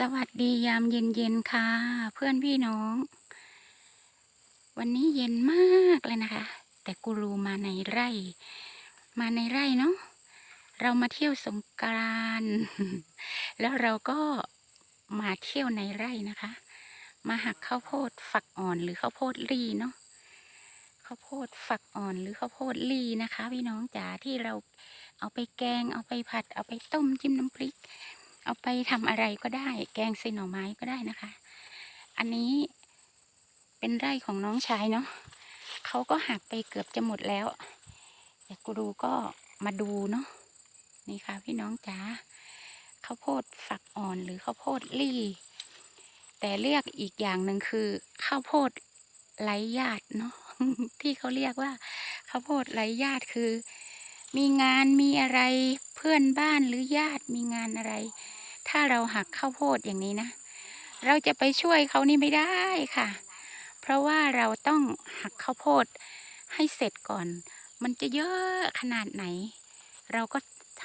สวัสดียามเย็นๆค่ะ เพื่อนพี่น้อง วันนี้เย็นมากเลยนะคะ แต่กูรูมาในไร่ มาในไร่เนาะเรามาเที่ยวสงกรานแล้วเราก็มาเที่ยวในไร่นะคะ มาหักข้าวโพดฝักอ่อนหรือข้าวโพดลีเนาะข้าวโพดฝักอ่อนหรือข้าวโพดลีนะคะ พี่น้องจ๋าที่เราเอาไปแกงเอาไปผัด เอาไปต้มจิ้มน้ำพริก เอาไปทำอะไรก็ได้ แกงใส่หน่อไม้ก็ได้นะคะ อันนี้เป็นไร่ของน้องชายเนาะเขาก็หักไปเกือบจะหมดแล้ว อยากกูดูก็มาดูเนาะนี่ค่ะพี่น้องจ๋าข้าวโพดฝักอ่อนหรือข้าวโพดลี่ แต่เรียกอีกอย่างหนึ่งคือข้าวโพดไร้ญาติเนาะที่เขาเรียกว่าข้าวโพดไร้ญาติคือ มีงานมีอะไรเพื่อนบ้านหรือญาติมีงานอะไร ถ้าเราหักข้าวโพดอย่างนี้นะ เราจะไปช่วยเขานี่ไม่ได้ค่ะ เพราะว่าเราต้องหักข้าวโพดให้เสร็จก่อน มันจะเยอะขนาดไหน เราก็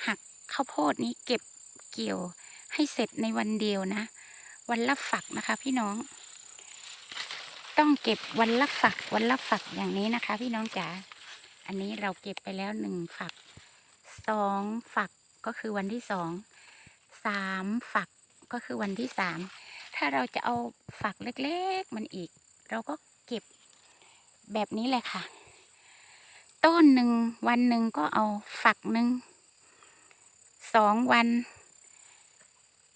หักข้าวโพดนี้เก็บเกี่ยวให้เสร็จในวันเดียวนะ วันละฝักนะคะพี่น้อง ต้องเก็บวันละฝักวันละฝักอย่างนี้นะคะ พี่น้องจ๋าอันนี้เราเก็บไปแล้วหนึ่งฝักสองฝักก็คือวันที่สอง สามฝักก็คือวันที่สามถ้าเราจะเอาฝักเล็กๆมันอีก เราก็เก็บแบบนี้แหละค่ะ ต้นหนึ่งวันหนึ่งก็เอาฝักหนึ่งสองวัน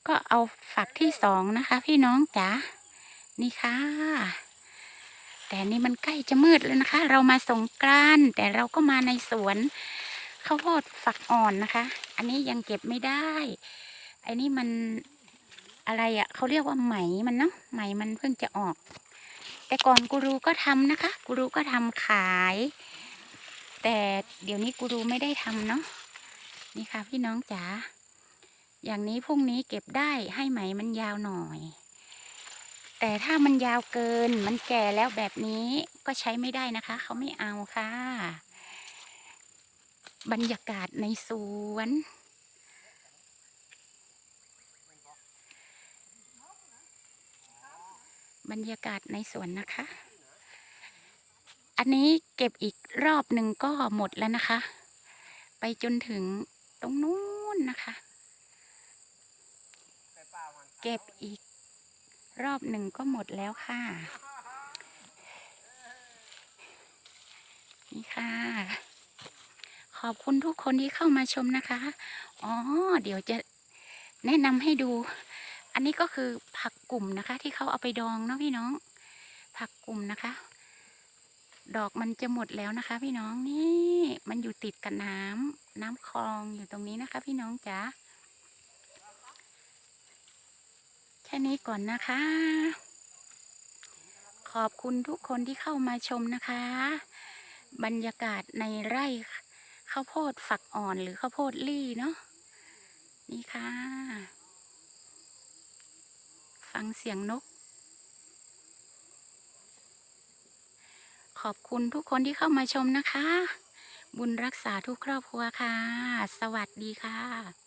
ก็เอาฝักที่สองนะคะ พี่น้องจ๋านี่ค่ะ แต่นี่มันใกล้จะมืดแล้วนะคะ เรามาสงกรานแต่เราก็มาในสวนข้าวโพดฝักอ่อนนะคะ อันนี้ยังเก็บไม่ได้ ไอ้นี่มันอะไรอะ่ะเขาเรียกว่าไหมมันเนาะไหมมันเพิ่งจะออก แต่ก่อนกูรูก็ทำนะคะกูรูก็ทำขาย แต่เดี๋ยวนี้กูรูไม่ได้ทำเนาะนี่ค่ะพี่น้องจ๋าอย่างนี้พรุ่งนี้เก็บได้ให้ไหมมันยาวหน่อย แต่ถ้ามันยาวเกินมันแก่แล้วแบบนี้ก็ใช้ไม่ได้นะคะ เขาไม่เอาค่ะ บรรยากาศในสวน บรรยากาศในสวนนะคะ อันนี้เก็บอีกรอบหนึ่งก็หมดแล้วนะคะ ไปจนถึงตรงนู้นนะคะ เก็บอีกรอบหนึ่งก็หมดแล้วค่ะ นี่ค่ะ ขอบคุณทุกคนที่เข้ามาชมนะคะ อ๋อ เดี๋ยวจะแนะนำให้ดู อันนี้ก็คือผักกลุ่มนะคะ ที่เขาเอาไปดองเนาะพี่น้อง ผักกลุ่มนะคะ ดอกมันจะหมดแล้วนะคะ พี่น้องนี่มันอยู่ติดกับน้ำน้ำคลองอยู่ตรงนี้นะคะ พี่น้องจ๋าแค่นี้ก่อนนะคะ ขอบคุณทุกคนที่เข้ามาชมนะคะ บรรยากาศในไร่ข้าวโพดฝักอ่อนหรือข้าวโพดลี่เนาะนี่ค่ะ ฟังเสียงนก ขอบคุณทุกคนที่เข้ามาชมนะคะ บุญรักษาทุกครอบครัวค่ะ สวัสดีค่ะ